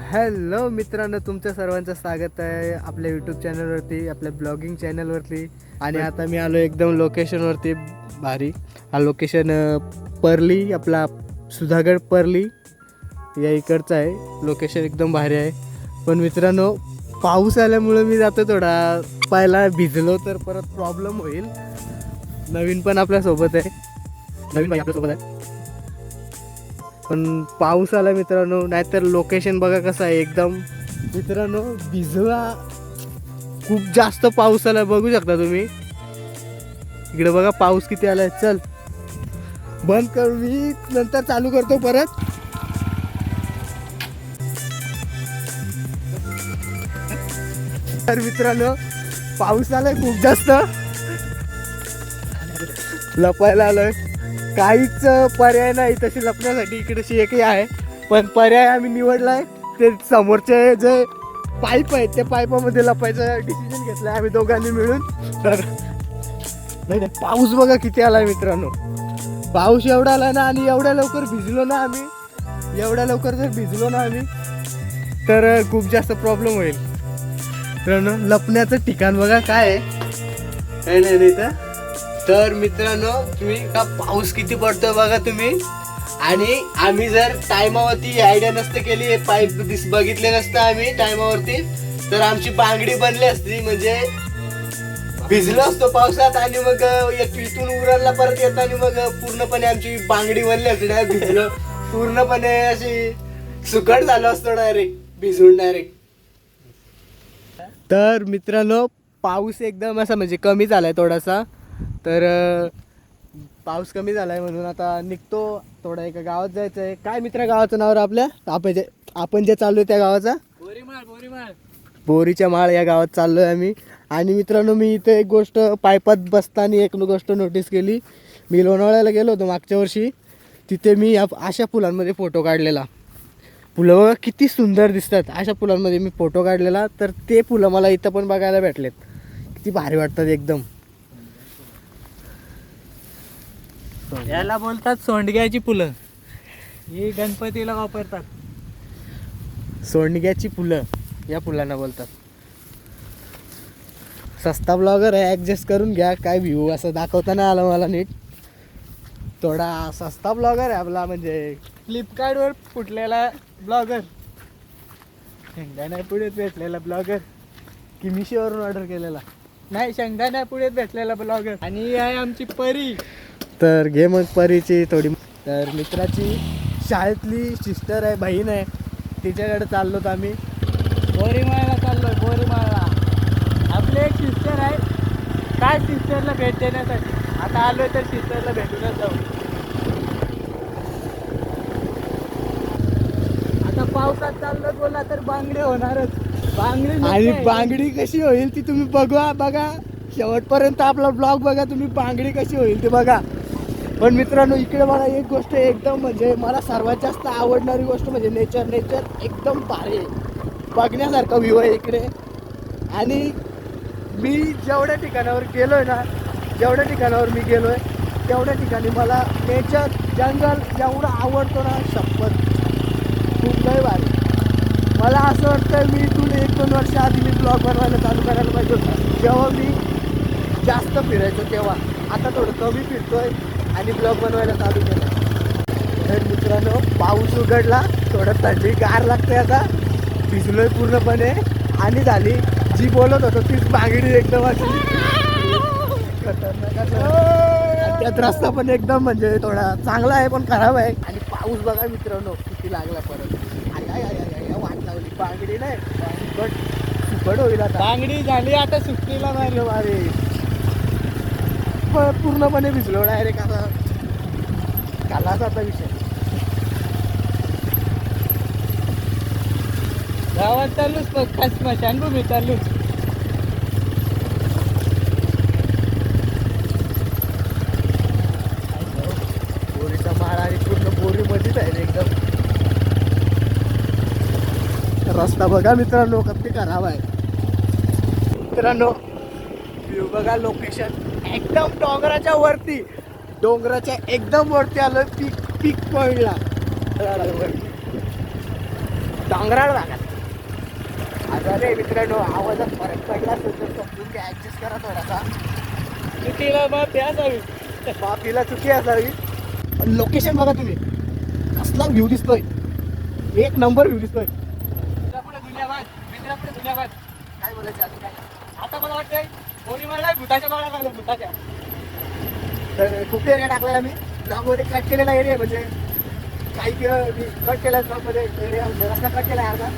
Hello मित्रांनो तुमच्या सर्वांचं स्वागत आहे आपल्या यूट्यूब चॅनलवरती आपल्या ब्लॉगिंग चॅनलवरती आणि आता मी आलो एकदम लोकेशनवरती भारी. हा लोकेशन परली आपला सुधागड परली या इकडचं आहे. लोकेशन एकदम भारी आहे. पण मित्रांनो पाऊस आल्यामुळं मी जातो थोडा. पायला भिजलो तर परत प्रॉब्लेम होईल. नवीन पण आपल्यासोबत आहे. नवीन बाई आपल्यासोबत आहे. पण पाऊस आला मित्रांनो नाहीतर लोकेशन बघा कसं आहे एकदम. मित्रांनो भिजवा. खूप जास्त पाऊस आला बघू शकता तुम्ही. इकडे बघा पाऊस किती आलाय. चल. बंद कर मी नंतर चालू करतो परत. तर मित्रांनो पाऊस आलाय खूप जास्त. लपायला आलोय. काहीच पर्याय नाही तशी लपण्यासाठी इकडेशी एकही आहे. पण पर्याय आम्ही निवडलाय. ते समोरचे जे पाईप आहेत त्या पाईपामध्ये लपायचं डिसिजन घेतलंय आम्ही दोघांनी मिळून. तर नाही नाही, पाऊस बघा किती आलाय मित्रांनो. पाऊस एवढा आला ना आणि एवढ्या लवकर भिजलो ना आम्ही. एवढ्या लवकर जर भिजलो ना आम्ही तर खूप जास्त प्रॉब्लेम होईल. मित्रांनो लपण्याचं ठिकाण बघा काय आहे. काय नाही नाही तर तर मित्रांनो तुम्ही का पाऊस किती पडतोय बघा तुम्ही. आणि आम्ही जर टायमावरती आयडिया नसते केली हे पाईप दिस बघितले नसतं आम्ही टायमावरती तर आमची बांगडी बनली असती म्हणजे भिजलो असतो पावसात आणि मग एक इथून उरणला परत येताना मग पूर्णपणे आमची बांगडी बनली असते डायरेक्ट भिजलो. पूर्णपणे अशी सुकट झालो असतो डायरेक्ट भिजून डायरेक्ट तर मित्रांनो पाऊस एकदम असा म्हणजे कमी झालाय थोडासा. तर पाऊस कमी झाला आहे म्हणून आता निघतो. थोडा एका गावात जायचं आहे काय मित्र गावाचं नाव आपल्या? आपण जे आपण जे आहे त्या गावाचा? बोरीच्या माळ या गावात चाललोय आम्ही. आणि मित्रांनो मी इथे एक गोष्ट पायपात बसताना एक गोष्ट नोटीस केली. मी लोणावळ्याला गेलो होतो मागच्या वर्षी. तिथे मी या अशा फुलांमध्ये फोटो काढलेला. फुलं बघा किती सुंदर दिसतात. अशा फुलांमध्ये मी फोटो काढलेला. तर ते फुलं मला इथं पण बघायला भेटलेत. किती भारी वाटतात एकदम. याला बोलतात सोंडग्याची फुलं. ही गणपतीला वापरतात. सोंडग्याची फुलं या फुलांना बोलतात. सस्ता ब्लॉगर आहे ॲडजस्ट करून घ्या काय व्ह्यू असं दाखवता नाही आलं मला नीट. थोडा सस्ता ब्लॉगर आहे आपला म्हणजे फ्लिपकार्टवर फुटलेला ब्लॉगर शेंगदाण्या पुढे भेटलेला ब्लॉगर की मिशोवरून ऑर्डर केलेला. नाही शेंगदाण्या पुढे भेटलेला ब्लॉगर आणि ही आहे आमची परी. तर घे मग परीची थोडी. तर मित्राची शाळेतली सिस्टर आहे बहीण आहे. तिच्याकडे चाललोत आम्ही. बोरीमाळला चाललोय बोरीमाळला आपले एक सिस्टर आहे काय सिस्टरला भेट देण्यासाठी? आता आलोय तर सिस्टरला भेटूनच जाऊ. आता पावसात चाललं बोला तर बांगडे होणारच. बांगडे आणि. बांगडी कशी होईल ती तुम्ही बघा बघा. शेवटपर्यंत आपला ब्लॉग बघा तुम्ही बांगडी कशी होईल ते बघा. पण मित्रांनो इकडे मला एक गोष्ट एकदम म्हणजे मला सर्वात जास्त आवडणारी गोष्ट म्हणजे नेचर नेचर एकदम भारी आहे. बघण्यासारखं व्ह्यू आहे इकडे. आणि मी जेवढ्या ठिकाणावर गेलो आहे ना जेवढ्या ठिकाणावर मी गेलो आहे तेवढ्या ठिकाणी मला नेचर जंगल जेवढं आवडतो ना शपथ खूप लय भारी. मला असं वाटतं मी इथून एक दोन वर्ष आधी मी ब्लॉग बनवायला चालू करायला पाहिजे होता. जेव्हा मी जास्त फिरायचो तेव्हा. आता थोडं कमी फिरतोय. आणि ब्लॉग बनवायला चालू केला. तर मित्रांनो पाऊस उघडला थोडं थंडी गार लागते आता. भिजलोय पूर्णपणे. आणि झाली जी बोलत होतो तीच बांगडी एकदम अशी. खतरनाक त्यात रस्ता पण एकदम म्हणजे थोडा चांगला आहे पण खराब आहे. आणि पाऊस बघा मित्रांनो किती लागला परत. वाट लावली बांगडी नाही बट सुकट होईल आता. बांगडी झाली आता सुट्टीला नाही अरे पूर्णपणे भिजलो डायरेक्ट आता कालाच आता विषय. गावात चालूच बघ खास स्मशानभूमी चालूच बोरीचा माळ आणि पूर्ण बोरी आहे एकदम. रस्ता बघा मित्रांनो किती खराब आहे. मित्रांनो व्ह्यू बघा लोकेशन एकदम डोंगराच्या वरती. डोंगराच्या एकदम वरती आलं पीक पीक पॉईंटला डोंगराळ भागात. आता रे मित्रांनो आवाजात फरक पडला समजून घ्या ऍडजस्ट करा थोडासा. चुकीला प्यास हवी बापीला चुकी असावी. लोकेशन बघा तुम्ही. कसला व्ह्यू दिसतोय. एक नंबर व्ह्यू दिसतोय. दुनियाबाद दुनियाबाद काय बोलायचं आता मला वाटतंय तर खूप एरिया टाकलाय आम्ही ब्लॉगमध्ये कट केलेला एरिया म्हणजे काही कट केला ब्लॉगमध्ये एरिया रस्ता कट केला अर्धा.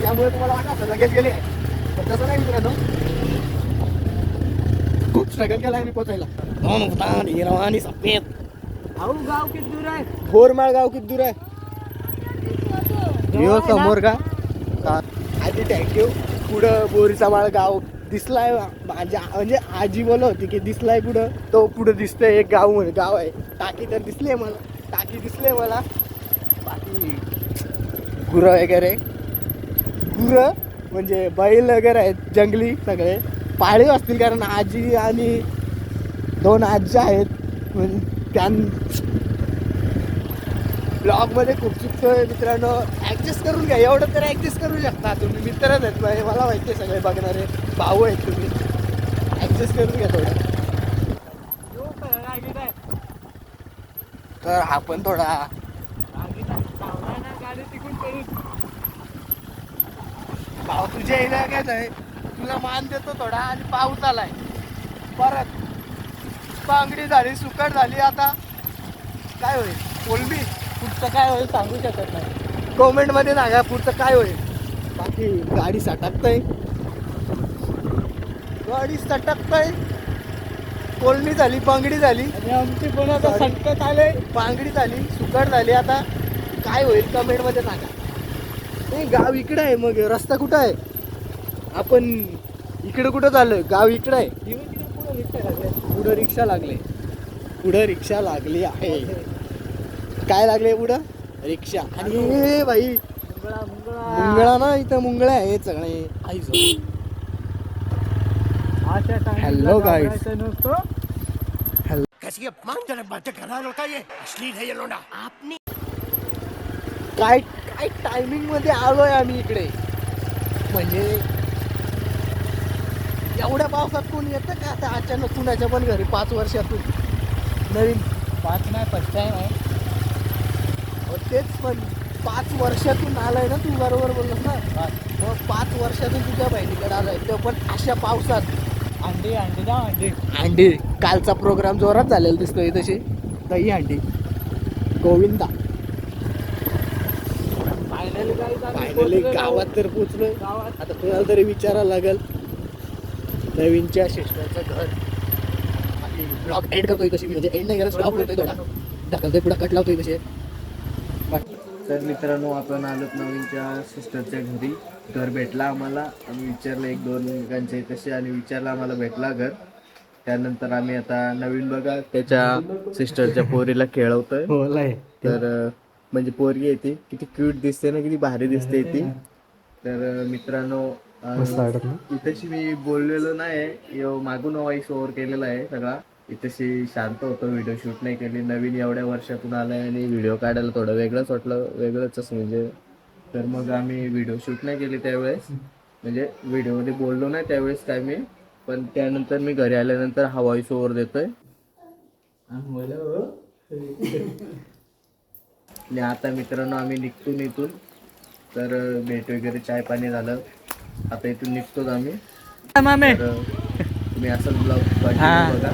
त्यामुळे तुम्हाला असं लगेच गेले. पण तसं नाही मित्रांनो. खूप स्ट्रगल केला मी पोचायला. आणि सफेद. अहो गाव किती दूर आहे? बोरमाळ गाव किती दूर आहे? समोर का. आधी थँक्यू पुढं बोरीचा माळ गाव. दिसलाय माझ्या म्हणजे आजी बोलत होती की दिसलाय पुढं तो पुढं दिसतोय? एक गाव म्हणे गाव आहे. टाकी तर दिसली आहे मला. टाकी दिसली आहे मला. बाकी गुरं वगैरे. गुरं म्हणजे बैल वगैरे आहेत जंगली सगळे. पाळीव असतील कारण आजी आणि दोन आजी आहेत. म्हणजे त्यां ब्लॉगमध्ये खूप चुकतोय मित्रांनो. ऍडजस्ट करून घ्या. एवढं तर ऍडजस्ट करू शकता तुम्ही. मित्रच आहेत माझे मला माहिती आहे सगळे बघणारे. भाऊ आहेत तुम्ही. ऍडजस्ट करून घ्या थोडं. तर हा पण थोडा. रागीट भाऊ तुझ्या इलाक्यात आहे तुला मान देतो थोडा आणि पाऊस आलाय परत. बांगडी झाली सुकट झाली आता. काय होईल? कोलबी? पुढचं काय होईल सांगू शकत नाही. कॉमेंटमध्ये सांगा पुढचं काय होईल. बाकी गाडी सटकतय. गाडी सटकतय. कोलणी झाली बांगडी झाली. आणि आमची पण आता. संकट आले. बांगडी झाली सुकट झाली. आता काय होईल कमेंटमध्ये सांगा. नाही गाव इकडे आहे मग. रस्ता कुठं आहे? आपण इकडे कुठं चाललोय? गाव इकडे आहे. पुढं रिक्षा लागले. पुढं रिक्षा लागली आहे. काय लागले पुढं? रिक्षा. आणि हे बाई मुंगळा मुंगळा मुंगळा ना इथं मुंगळे आहेत सगळे. है है लोंडा. आपने काय काय टायमिंगमध्ये आलोय आम्ही इकडे. म्हणजे एवढ्या पावसात कोण येतं का? आता अचानक कुणाच्या पण घरी पाच वर्षातून. नवीन पाच नाही फर्स्ट टाइम आहे. तेच पण पाच वर्षातून आलाय ना तू बरोबर बोललास ना? मग पाच वर्षातून तुझ्या बहिणीकडे आलाय. ते पण अशा पावसात. अंडी अंडी ना अंडी. अंडी. कालचा प्रोग्राम जोरात झालेला दिसतोय तशी. दही अंडी. गोविंदा. फायनली काय फायनली गावात तर पोचलोय गावात. आता कुणाला तरी विचारायला लागेल. नवीनच्या सिस्टरचं घर. आणि ब्लॉग एंड करतोय कशी? म्हणजे एंड नाही थोडा. ढकलतोय पुढे कट लावतोय कसे तर मित्रांनो आपण आलोत नवीनच्या सिस्टरच्या घरी. घर भेटला आम्हाला. आम्ही विचारलं एक दोन ठिकाणचे कसे आणि विचारलं आम्हाला भेटला घर. त्यानंतर आम्ही आता नवीन बघा त्याच्या सिस्टरच्या पोरीला खेळवतोय. तर अं, म्हणजे पोरगी येते किती क्यूट दिसते ना किती भारी दिसते ती. तर मित्रांनो इथेशी मी बोललेलो नाही मागून वॉइस ओव्हर केलेला आहे सगळा. इथेशी शांत होतो व्हिडिओ शूट नाही केली. नवीन एवढ्या वर्षातून आलाय आणि व्हिडिओ काढायला थोडं वेगळंच वाटलं वेगळंच म्हणजे. तर मग आम्ही व्हिडिओ शूट नाही केली त्यावेळेस. म्हणजे व्हिडिओमध्ये बोललो नाही त्यावेळेस काय मी. पण त्यानंतर मी घरी आल्यानंतर हा व्हॉइस ओव्हर देतोय. आणि आता मित्रांनो आम्ही निघतो इथून. तर भेट वगैरे चाय पाणी झालं. आता इथून निघतोच आम्ही. तुम्ही असंच ब्लॉग हा. बघा.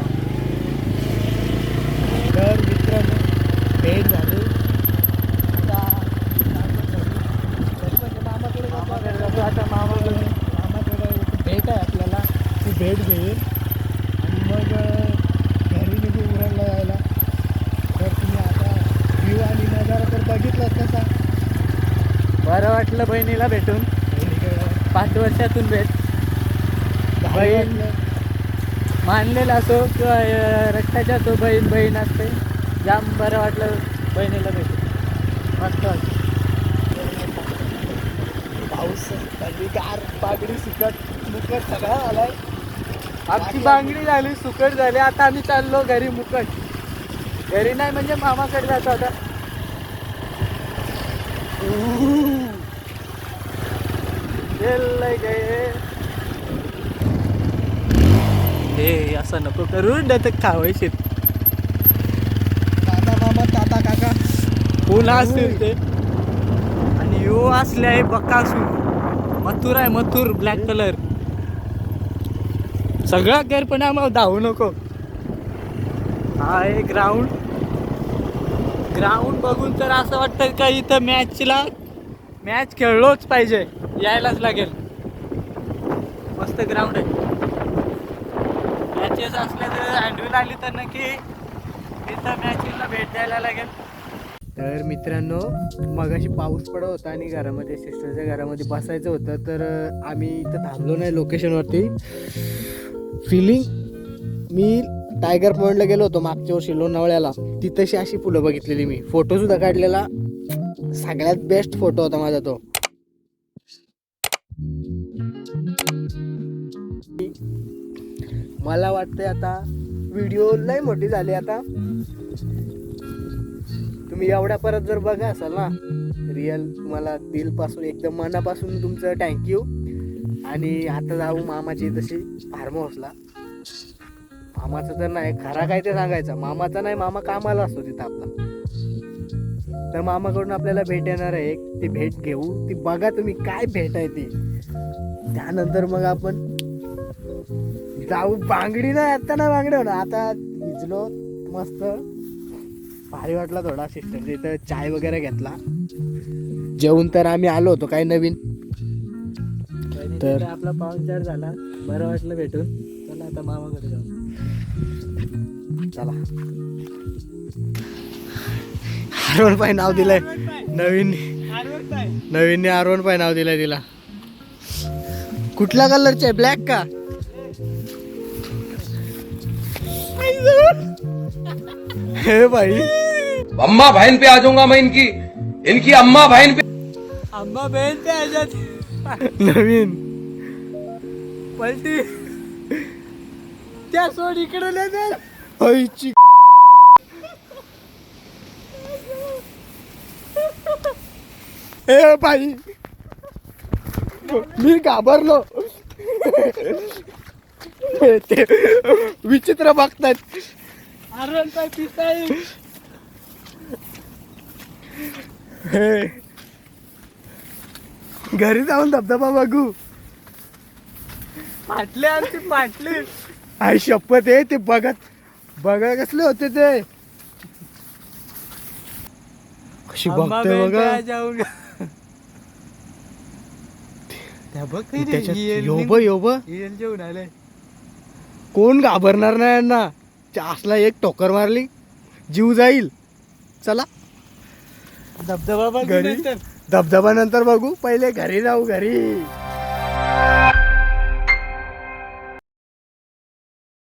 तर मित्रांनो भेट झाली. आता मामाकडे मामाकडे भेट आहे आपल्याला ती भेट घेईल आणि मग घरी निघू उरणला जायला तर तुम्ही आता व्ह्यू आणि नजारा तर बघितलाच कसा बरं वाटलं बहिणीला भेटून. पाच वर्षातून भेट. बहीण मानलेला असो किंवा रक्ताच्या तो बहीण बहीण असते जाम बरं वाटलं बहिणीला भेटून. मस्त वाटलं. पाऊस गार बागडी सुकट मुकट सगळा आलाय. आमची बांगडी झाली सुकट झाली. आता आम्ही चाललो घरी मुकट. घरी नाही म्हणजे मामाकडे जातो आता. खेल गए हे असं नको करू नाही तर खावायचे दादा मामा ताता काका. पुन्हा असतील ते. आणि यो असले आहे बकासूर मथुर आहे मथुर ब्लॅक कलर सगळा गैरपणा मग धावू नको. हा आहे ग्राउंड ग्राउंड बघून तर असं वाटतं का इथं मॅचला मॅच खेळलोच पाहिजे. यायलाच लागेल. मस्त ग्राउंड आहे. मॅचेस असल्या तर हँडविल आली तर नक्की तिथं मॅचेसला भेट द्यायला लागेल. तर मित्रांनो मगाशी पाऊस पडत होता आणि घरामध्ये सिस्टरच्या घरामध्ये बसायचं होतं तर आम्ही इथं थांबलो नाही लोकेशनवरती फिलिंग मी टायगर पॉईंटला गेलो होतो मागच्या वर्षी लोणावळ्याला. तिथंशी अशी फुलं बघितलेली मी. फोटोसुद्धा काढलेला. सगळ्यात बेस्ट फोटो होता माझा तो. मला वाटतंय आता व्हिडिओ लय मोठी झाली आता. तुम्ही एवढ्या परत जर बघा असाल ना रिअल तुम्हाला दिलपासून एकदम मनापासून तुमचं थँक्यू आणि आता जाऊ मामाची तशी फार्म हाऊसला मामाचं तर नाही खरा काय ते सांगायचं. मामाचा नाही मामा कामाला असतो तिथं आपला. तर मामाकडून आपल्याला भेट येणार आहे. एक ती भेट घेऊ ती बघा तुम्ही काय भेट आहे ती. त्यानंतर मग आपण जाऊ बांगडी नाही आता ना बांगडी होणार. आता भिजलो मस्त. भारी वाटला थोडा सिस्टरच्या इथं चाय वगैरे घेतला. जेवून तर आम्ही आलो होतो काही नवीन. तर- आपला पाहुणचार झाला. बरं वाटलं भेटून. चला आता मामाकडे जाऊ. चला. आरवण पाय नाव दिलंय. नवीन नवीनने आरवण पाय नाव दिलंय तिला. कुठल्या कलरचे आहे ब्लॅक का? हे भाई. अम्मा बहन पे आ जाऊंगा मैं इनकी इनकी अम्मा बहन पे आंबा बेन ते ह्याच्यात नवीन. पलटी। त्या सोड इकडे नाही जात. आईची ए बाई मी घाबरलो. ते विचित्र हे. घरी जाऊन धबधबा बघू. फाटले आणि ती फाटली आई शपथ आहे ते बघत. बघा कसले होते ते? कशी बघते बघा. जाऊन. त्या बघ त्याच्यात योब योब. जेवण कोण घाबरणार नाही यांना? असला एक टोकर मारली. जीव जाईल. चला. धबधबा घरी? नंतर. धबधबा नंतर बघू. पहिले घरी जाऊ घरी.